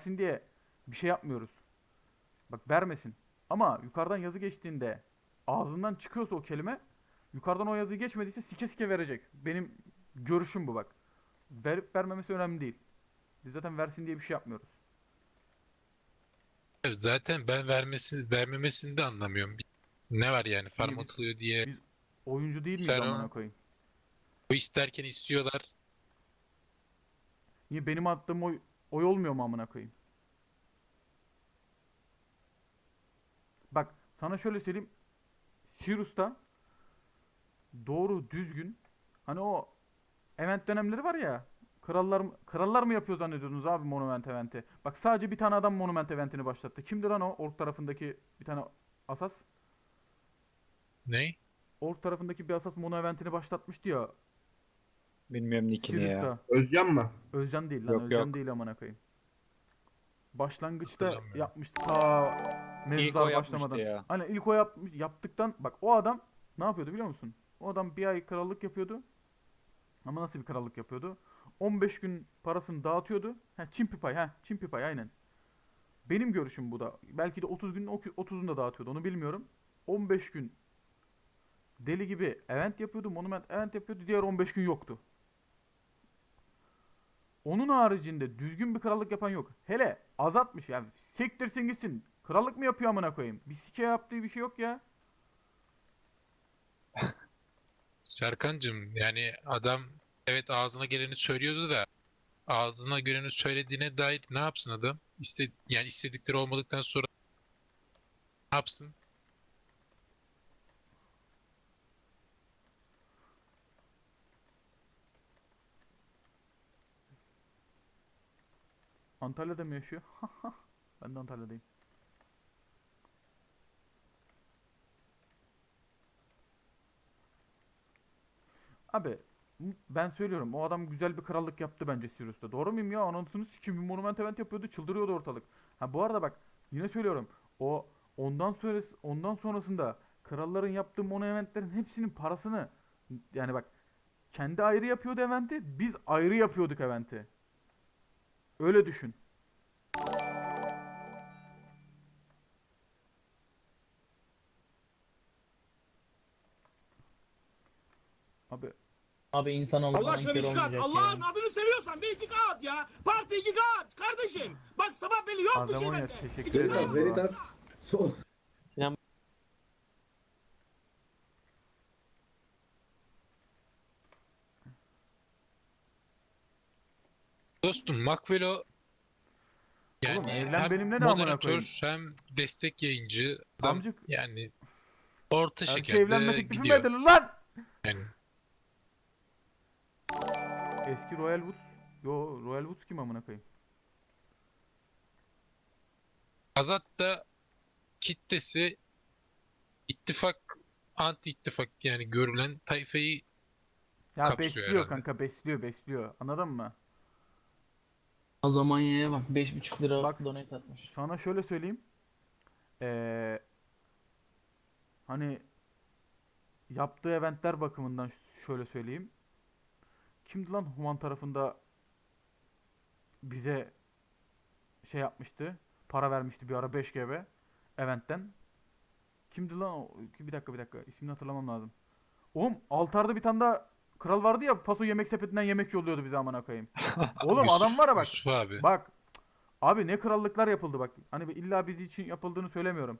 versin diye bir şey yapmıyoruz. Bak vermesin. Ama yukarıdan yazı geçtiğinde ağzından çıkıyorsa o kelime yukarıdan o yazıyı geçmediyse sike sike verecek. Benim görüşüm bu bak. Verip vermemesi önemli değil. Biz zaten versin diye bir şey yapmıyoruz. Evet, zaten ben vermesi vermemesini de anlamıyorum. Ne var yani farm biz- atılıyor diye. biz- Oyuncu değil miyiz amına koyayım? O isterken istiyorlar. Niye benim attığım oy, oy olmuyor mu amına koyayım? Bak sana şöyle söyleyeyim. Sirus'ta doğru düzgün hani o event dönemleri var ya krallar krallar mı yapıyor zannediyordunuz abi monument eventi? Bak sadece bir tane adam monument eventini başlattı. Kimdi lan o ork tarafındaki bir tane asas? Ne? Ork tarafındaki bir asas mono eventini başlatmıştı ya Bilmiyorum nickini ya. Sirus'ta. Özcan mı? Özcan değil lan. Yok, Özcan yok. değil amına koyayım. Başlangıçta Hatırlamıyorum. yapmıştı ta İlk mevzular yapmıştı başlamadan. ya. Aynen ilk o yapmış, yaptıktan bak o adam ne yapıyordu biliyor musun? O adam bir ay krallık yapıyordu. Ama nasıl bir krallık yapıyordu? 15 gün parasını dağıtıyordu. Ha çimpi pay ha çimpi pay aynen. Benim görüşüm bu da. Belki de 30 günün 30'unu da dağıtıyordu onu bilmiyorum. 15 gün deli gibi event yapıyordu, monument event yapıyordu. Diğer 15 gün yoktu. Onun haricinde düzgün bir krallık yapan yok. Hele azatmış yani. Sektirsin gitsin. Krallık mı yapıyor amına koyayım? Bir sike yaptığı bir şey yok ya. Serkancığım yani adam evet ağzına geleni söylüyordu da ağzına geleni söylediğine dair ne yapsın adam? İste, yani istedikleri olmadıktan sonra ne yapsın? Antalya'da mı yaşıyor? ben de Antalya'dayım. Abi ben söylüyorum o adam güzel bir krallık yaptı bence Sirius'ta. Doğru muyum ya? Anasını sikim bir monument event yapıyordu çıldırıyordu ortalık. Ha bu arada bak yine söylüyorum. O ondan sonrası ondan sonrasında kralların yaptığı mono eventlerin hepsinin parasını yani bak kendi ayrı yapıyordu eventi biz ayrı yapıyorduk eventi. Öyle düşün. Abi insan olmadan Allah aşkına iki kat. Allah'ın adını seviyorsan bir iki kat ya. Parti iki kat kardeşim. Bak sabah belli yok bir şey Azamonya bende. teşekkür İki ederim. kat. Veritas, Veritas. Sol. Sinan Dostum Makvelo yani Oğlum evlen hem benimle amına moderatör hem destek yayıncı adam Amcık yani orta erkeğe şekerde evlenme teklifi mi gidiyor. edilir lan? Yani Eski Royal Woods. Yo Royal Woods kim amına koyayım? Azat da kitlesi ittifak anti ittifak yani görülen tayfayı Ya Kapsıyor besliyor herhalde. kanka besliyor besliyor. Anladın mı? Azamanya'ya bak 5,5 lira Bak. donate atmış. Sana şöyle söyleyeyim. Ee, hani yaptığı eventler bakımından şöyle söyleyeyim. Kimdi lan Human tarafında bize şey yapmıştı. Para vermişti bir ara 5 GB eventten. Kimdi lan o? Bir dakika bir dakika. İsmini hatırlamam lazım. Oğlum altarda bir tane daha kral vardı ya Paso yemek sepetinden yemek yolluyordu bize amına koyayım. Oğlum Yusuf- adam var ya bak. Yusuf abi. Bak abi ne krallıklar yapıldı bak. Hani illa bizi için yapıldığını söylemiyorum.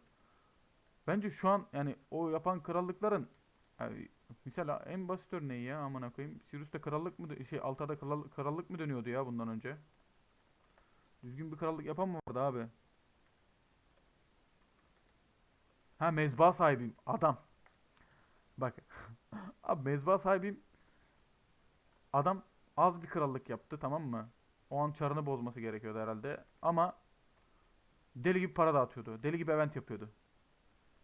Bence şu an yani o yapan krallıkların yani mesela en basit örneği ya amına koyayım. Sirius'ta krallık mı şey Altar'da kral, krallık mı dönüyordu ya bundan önce? Düzgün bir krallık yapan mı vardı abi? Ha mezba sahibiyim adam. Bak abi mezba sahibiyim. Adam az bir krallık yaptı tamam mı? O an çarını bozması gerekiyordu herhalde. Ama deli gibi para dağıtıyordu. Deli gibi event yapıyordu.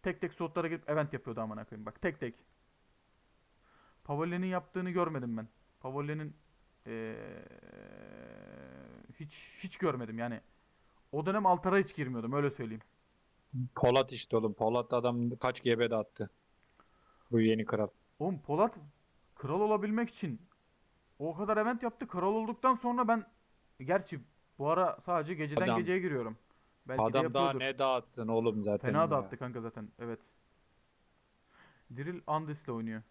Tek tek slotlara gidip event yapıyordu amına koyayım. Bak tek tek. Pavolle'nin yaptığını görmedim ben. Pavolle'nin eee, hiç hiç görmedim yani. O dönem altara hiç girmiyordum öyle söyleyeyim. Polat işte oğlum. Polat adam kaç GB dağıttı. Bu yeni kral. Oğlum Polat kral olabilmek için o kadar event yaptı. Kral olduktan sonra ben gerçi Bu ara sadece geceden Adam- geceye giriyorum. Belki de Adam daha ne dağıtsın oğlum zaten. Fena ya. dağıttı kanka zaten. Evet. Drill Andes'le oynuyor.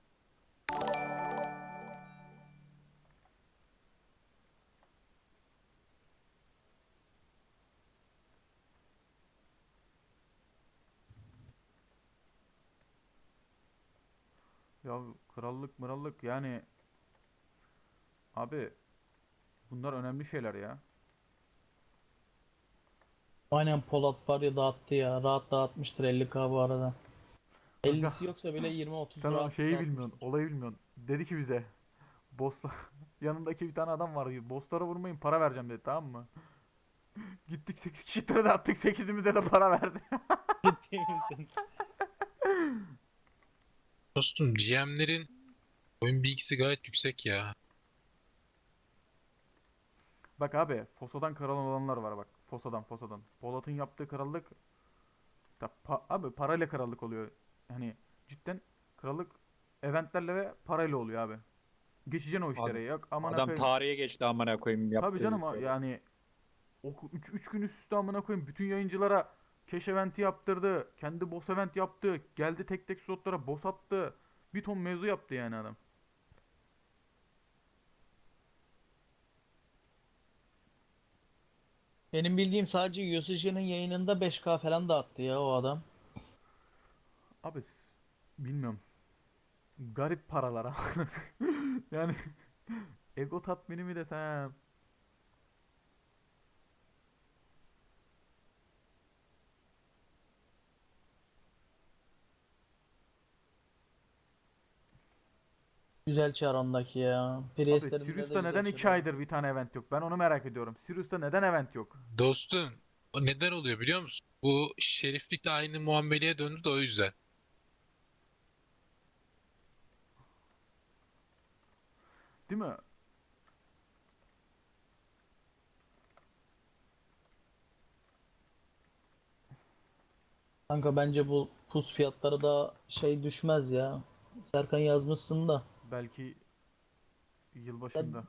Ya krallık mırallık yani abi bunlar önemli şeyler ya. Aynen Polat var ya dağıttı ya. Rahat dağıtmıştır 50k bu arada. 50'si yoksa bile 20-30 Sen o şeyi bilmiyorsun, olayı bilmiyorsun. Dedi ki bize, bosslar, yanındaki bir tane adam var, bosslara vurmayın para vereceğim dedi tamam mı? Gittik 8 kişi trade attık 8'imize de para verdi. Ciddi misin? Dostum GM'lerin oyun bilgisi gayet yüksek ya. Bak abi, Foso'dan kral olanlar var bak. Foso'dan, Foso'dan. Polat'ın yaptığı krallık, ya pa- abi parayla krallık oluyor. Hani cidden krallık eventlerle ve parayla oluyor abi. Geçeceksin o işlere. Yok aman Adam tarihe geçti amına koyayım yaptığı. Tabii canım işleri. yani 3 3 gün üst üste amına koyayım bütün yayıncılara cash eventi yaptırdı. Kendi boss event yaptı. Geldi tek tek slotlara boss attı. Bir ton mevzu yaptı yani adam. Benim bildiğim sadece USG'nin yayınında 5k falan dağıttı ya o adam. Abi bilmiyorum. Garip paralara. yani ego tatmini mi desem. Güzel çar ondaki ya. Abi Sirius'ta neden çar 2 var. aydır bir tane event yok? Ben onu merak ediyorum. Sirius'ta neden event yok? Dostum o neden oluyor biliyor musun? Bu şeriflikle aynı muameleye döndü de o yüzden. Değil mi? Kanka bence bu pus fiyatları da şey düşmez ya. Serkan yazmışsın da. Belki yılbaşında.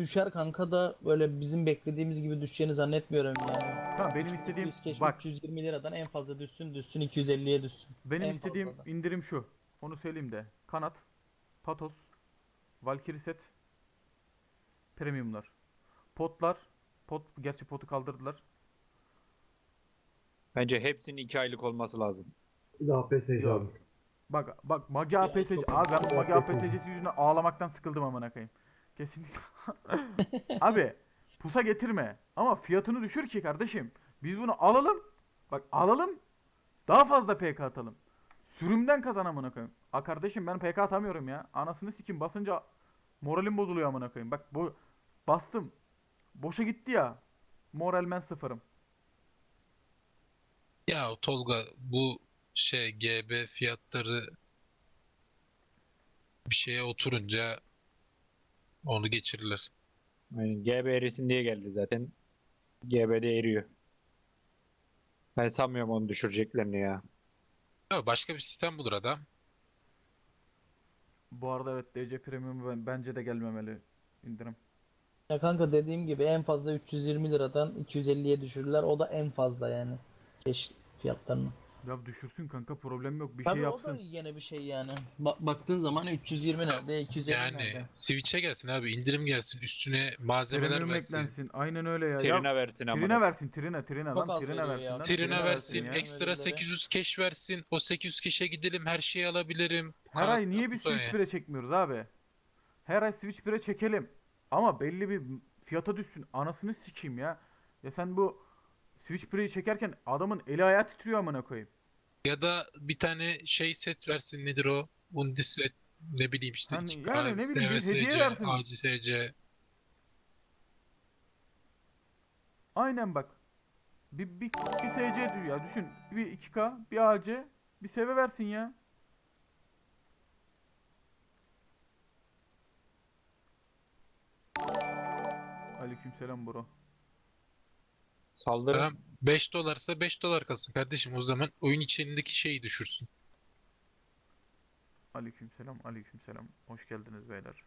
Düşer kanka da böyle bizim beklediğimiz gibi düşeceğini zannetmiyorum yani. Tamam benim istediğim 200 keşke bak 320 liradan en fazla düşsün düşsün 250'ye düşsün. Benim En istediğim fazla da. indirim şu. Onu söyleyeyim de. Kanat, Patos, Valkyrie set, Premiumlar. Potlar, pot gerçi potu kaldırdılar. Bence hepsinin 2 aylık olması lazım. Bir daha PSC Yok. Bak bak Magi APSC abi ben bu Magi APSC'si yüzünden ağlamaktan sıkıldım amına koyayım. Kesinlikle. abi pusa getirme ama fiyatını düşür ki kardeşim. Biz bunu alalım. Bak alalım. Daha fazla PK atalım. Sürümden kazan amına koyayım. A kardeşim ben PK atamıyorum ya. Anasını sikim basınca moralim bozuluyor amına koyayım. Bak bu bastım. Boşa gitti ya. Moralmen sıfırım. Ya Tolga bu şey GB fiyatları bir şeye oturunca onu geçirirler. Yani GB erisin diye geldi zaten. GB'de eriyor. Ben sanmıyorum onu düşüreceklerini ya. Ya başka bir sistem bulur adam. Bu arada evet DC Premium ben- bence de gelmemeli indirim. Ya kanka dediğim gibi en fazla 320 liradan 250'ye düşürürler. O da en fazla yani. Keş fiyatlarını. Ya düşürsün kanka problem yok. Bir Tabii şey o da yapsın. yine bir şey yani. Ba- baktığın zaman 320 nerede, 250 Yani nerede? Switch'e gelsin abi indirim gelsin üstüne malzemeler Premium versin. eklensin. Aynen öyle ya. Ya Trine versin ama. Trine versin Trine Trine Çok lan az Trine veriyor versin ya. lan. Trine versin, ya. ekstra Verileri. 800 cash versin. O 800 cash'e gidelim, her şeyi alabilirim. Her ay niye bir Switch ya. 1'e çekmiyoruz abi? Her ay Switch 1'e çekelim. Ama belli bir fiyata düşsün. Anasını sikeyim ya. Ya sen bu Switch 1'i çekerken adamın eli ayağı titriyor amına koyayım. Ya da bir tane şey set versin nedir o? Undi set ne bileyim işte Hani iki yani ne bileyim bir hediye versin. ACSC. Aynen bak. Bir, bir, bir SC diyor ya düşün. Bir 2K, bir AC, bir seve versin ya. Aleykümselam bro. Saldırı. Tamam 5 dolarsa 5 dolar kalsın kardeşim o zaman oyun içindeki şeyi düşürsün. Aleykümselam, aleykümselam. Hoş geldiniz beyler.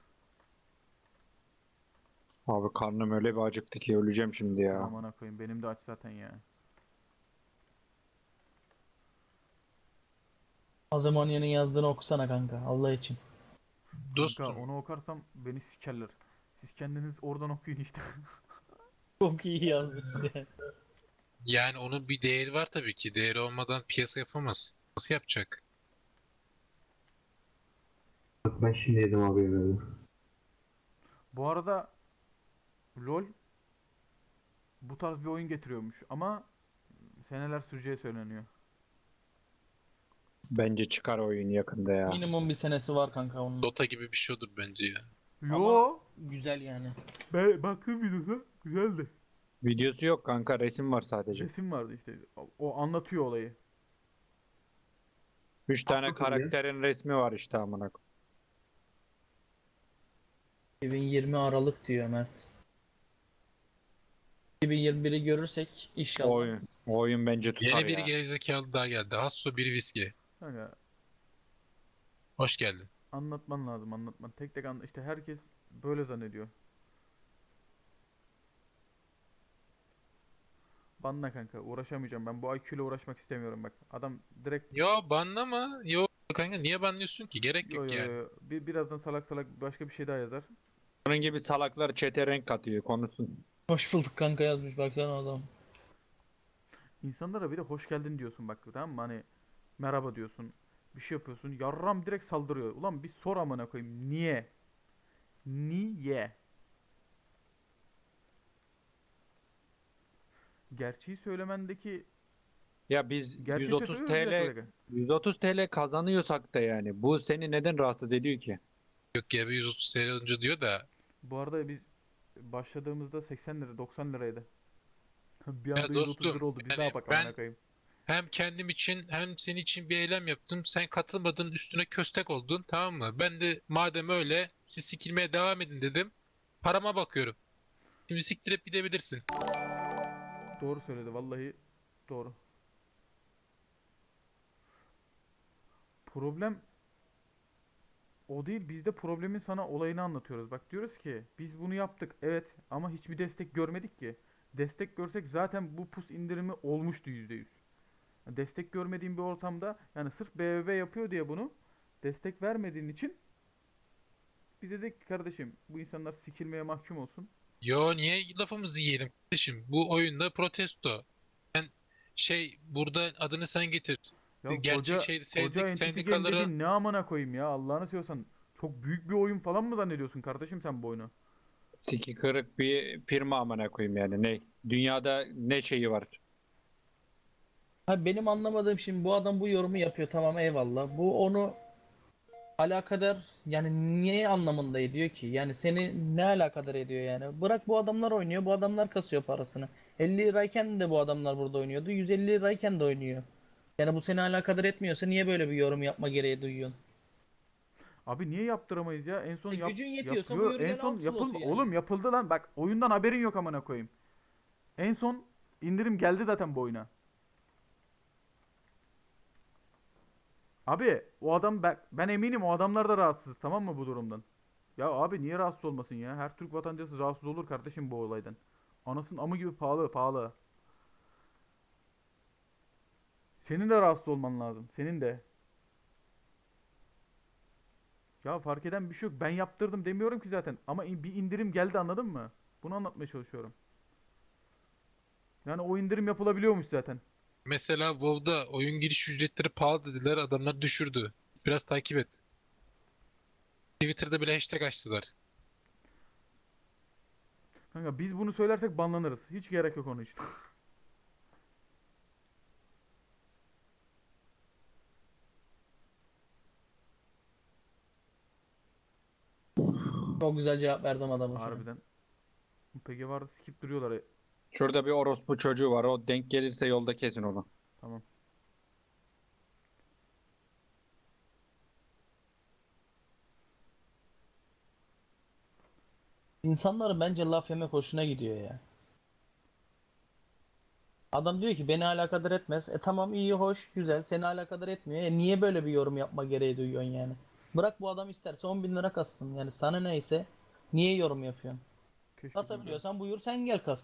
Abi karnım öyle bir acıktı ki öleceğim şimdi ya. Aman koyayım benim de aç zaten ya. Azemonya'nın yazdığını okusana kanka Allah için. Dostum Kanka onu okarsam beni sikerler. Siz kendiniz oradan okuyun işte. Çok iyi yazmış yani. yani onun bir değeri var tabii ki. Değeri olmadan piyasa yapamaz. Nasıl yapacak? Bak ben şimdi yedim abi yemeği. Bu arada LoL bu tarz bir oyun getiriyormuş ama seneler süreceği söyleniyor. Bence çıkar oyun yakında ya. Minimum bir senesi var kanka onun. Dota gibi bir şey olur bence ya. Yo, Güzel yani. ben baktım videosa güzeldi. Videosu yok kanka resim var sadece. Resim vardı işte. O- O anlatıyor olayı. 3 tane Haklı karakterin resmi var işte amına. koyayım. 2020 Aralık diyor Mert. 2021'i görürsek inşallah. Oyun. Oyun bence tutar Yeni bir ya. gerizekalı daha geldi. Hasso bir viski. Kanka Hoş geldin. anlatman lazım anlatman. Tek tek anla işte herkes böyle zannediyor. Banla kanka uğraşamayacağım ben bu IQ ile uğraşmak istemiyorum bak. Adam direkt Yo banlama. Yo kanka niye banlıyorsun ki? Gerek yo, yok yo, yani. yo. Bir, birazdan salak salak başka bir şey daha yazar. Onun gibi salaklar çete renk katıyor konuşsun. Hoş bulduk kanka yazmış baksana adam. İnsanlara bir de hoş geldin diyorsun bak tamam mı? Hani merhaba diyorsun. Bir şey yapıyorsun. Yarram direkt saldırıyor. Ulan bir sor amına koyayım. Niye? Niye? Gerçeği söylemendeki Ya biz gerçeği 130 söylüyor mu? Bir dakika, TL bir dakika. 130 TL kazanıyorsak da yani bu seni neden rahatsız ediyor ki? Yok ya bir 130 sene önce diyor da Bu arada biz başladığımızda 80 lira 90 liraydı. Bir Ya anda 130 dostum, lira oldu. Biz yani ne yapak ben- amına koyayım. hem kendim için hem senin için bir eylem yaptım. Sen katılmadın üstüne köstek oldun tamam mı? Ben de madem öyle siz sikilmeye devam edin dedim. Parama bakıyorum. Şimdi siktirip gidebilirsin. Doğru söyledi vallahi doğru. Problem o değil biz de problemin sana olayını anlatıyoruz. Bak diyoruz ki biz bunu yaptık evet ama hiçbir destek görmedik ki. Destek görsek zaten bu pus indirimi olmuştu %100. Yani Destek görmediğin bir ortamda yani sırf BBB yapıyor diye bunu destek vermediğin için biz dedik ki kardeşim bu insanlar sikilmeye mahkum olsun. Yo niye lafımızı yiyelim kardeşim? Bu oyunda protesto. Ben şey burada adını sen getir. Ya Gerçek koca, şey- koca sendik- sendikaları- dediğin ne amına koyayım ya Allah'ını seviyorsan. Çok büyük bir oyun falan mı zannediyorsun kardeşim sen bu oyunu? Siki kırık bir firma amına koyayım yani ne? Dünyada ne şeyi var? Ha benim anlamadığım şimdi bu adam bu yorumu yapıyor tamam eyvallah. Bu onu alakadar yani niye anlamında ediyor ki? Yani seni ne alakadar ediyor yani? Bırak bu adamlar oynuyor, bu adamlar kasıyor parasını. 50 lirayken de bu adamlar burada oynuyordu. 150 lirayken de oynuyor. Yani bu seni alakadar etmiyorsa niye böyle bir yorum yapma gereği duyuyorsun? Abi niye yaptıramayız ya? En son E, yap, gücün yetiyorsa yapıyor. En son slotu yani. Oğlum yapıldı lan. Bak oyundan haberin yok amına koyayım. En son indirim geldi zaten bu oyuna. Abi o adam ben, ben eminim o adamlar da rahatsız tamam mı bu durumdan? Ya abi niye rahatsız olmasın ya? Her Türk vatandaşı rahatsız olur kardeşim bu olaydan. Anasının amı gibi pahalı pahalı. Senin de rahatsız olman lazım. Senin de. Ya fark eden bir şey yok. Ben yaptırdım demiyorum ki zaten. Ama bir indirim geldi anladın mı? Bunu anlatmaya çalışıyorum. Yani o indirim yapılabiliyormuş zaten. Mesela WoW'da oyun giriş ücretleri pahalı dediler. Adamlar düşürdü. Biraz takip et. Twitter'da bile hashtag açtılar. Kanka biz bunu söylersek banlanırız. Hiç gerek yok onun için. Çok güzel cevap verdim adama. Harbiden. Peki vardı skip duruyorlar. Şurada bir orospu çocuğu var. O denk gelirse yolda kesin onu. Tamam. İnsanların bence laf yemek hoşuna gidiyor ya. Adam diyor ki beni alakadar etmez. E tamam iyi hoş güzel seni alakadar etmiyor. E niye böyle bir yorum yapma gereği duyuyorsun yani? Bırak bu adam isterse 10 bin lira kassın. Yani sana neyse niye yorum yapıyorsun? Keşke Kasabiliyorsan buyur sen gel kas.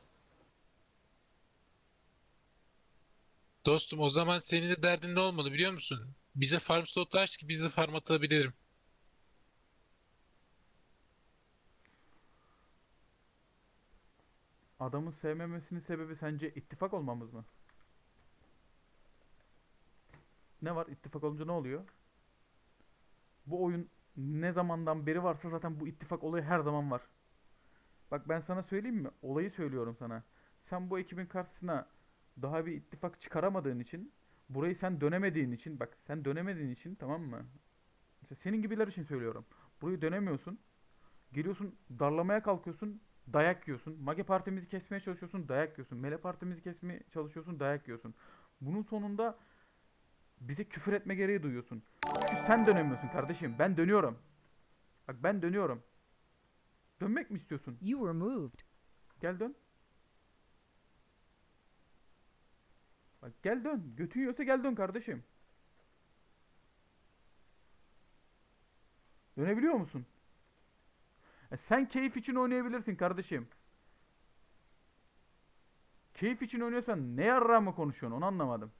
Dostum o zaman senin de derdin ne olmalı biliyor musun? Bize farm slot aç ki biz de farm atabilirim. Adamın sevmemesinin sebebi sence ittifak olmamız mı? Ne var? İttifak olunca ne oluyor? Bu oyun ne zamandan beri varsa zaten bu ittifak olayı her zaman var. Bak ben sana söyleyeyim mi? Olayı söylüyorum sana. Sen bu ekibin karşısına daha bir ittifak çıkaramadığın için, burayı sen dönemediğin için, bak sen dönemediğin için tamam mı? İşte senin gibiler için söylüyorum. Burayı dönemiyorsun. Geliyorsun darlamaya kalkıyorsun dayak yiyorsun. Mage partimizi kesmeye çalışıyorsun, dayak yiyorsun. Mele partimizi kesmeye çalışıyorsun, dayak yiyorsun. Bunun sonunda bize küfür etme gereği duyuyorsun. Çünkü sen dönemiyorsun kardeşim. Ben dönüyorum. Bak ben dönüyorum. Dönmek mi istiyorsun? You were moved. Gel dön. Bak gel dön. Götün yiyorsa gel dön kardeşim. Dönebiliyor musun? E sen keyif için oynayabilirsin kardeşim. Keyif için oynuyorsan ne yarrağı mı konuşuyorsun onu anlamadım.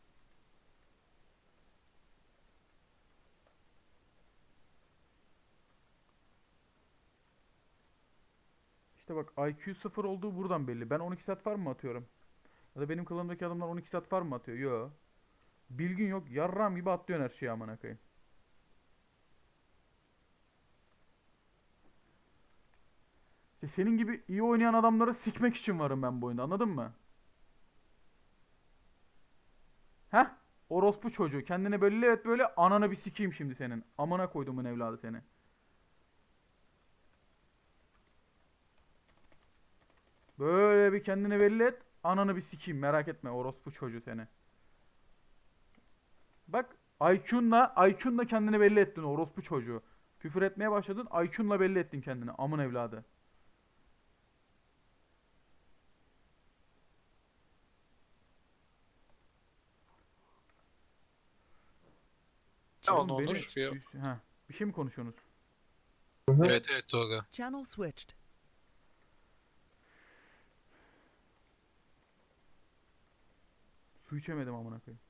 İşte bak IQ 0 olduğu buradan belli. Ben 12 saat farm mı atıyorum? Ya da benim klanımdaki adamlar 12 saat farm mı atıyor? Yo. Bilgin yok. Yarram gibi atlıyorsun her şeyi amına koyayım. İşte senin gibi iyi oynayan adamları sikmek için varım ben bu oyunda anladın mı? Heh? Orospu çocuğu. Kendini belli et böyle ananı bir sikeyim şimdi senin. Amına koydumun evladı seni. Böyle bir kendini belli et. Ananı bir sikeyim merak etme orospu çocuğu seni. Bak IQ'nla IQ'nla kendini belli ettin orospu çocuğu. Küfür etmeye başladın IQ'nla belli ettin kendini amın evladı. Ne oldu beni- Ha, bir şey mi konuşuyorsunuz? Evet evet Tolga. Channel switched. Su içemedim amına koyayım.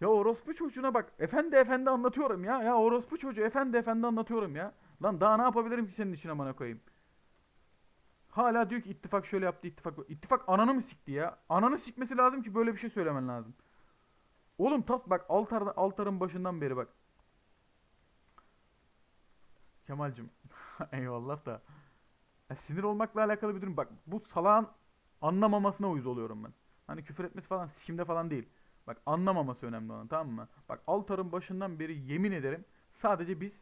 Ya orospu çocuğuna bak. Efendi efendi anlatıyorum ya. Ya orospu çocuğu efendi efendi anlatıyorum ya. Lan daha ne yapabilirim ki senin için amına koyayım? Hala diyor ki ittifak şöyle yaptı ittifak. İttifak ananı mı sikti ya? Ananı sikmesi lazım ki böyle bir şey söylemen lazım. Oğlum tas bak altar, altarın başından beri bak. Kemal'cim eyvallah da. Ya sinir olmakla alakalı bir durum. Bak bu salağın anlamamasına uyuz oluyorum ben. Hani küfür etmesi falan sikimde falan değil. Bak anlamaması önemli olan tamam mı? Bak altarın başından beri yemin ederim sadece biz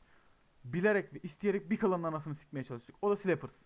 bilerek ve isteyerek bir kalanın anasını sikmeye çalıştık. O da Slappers.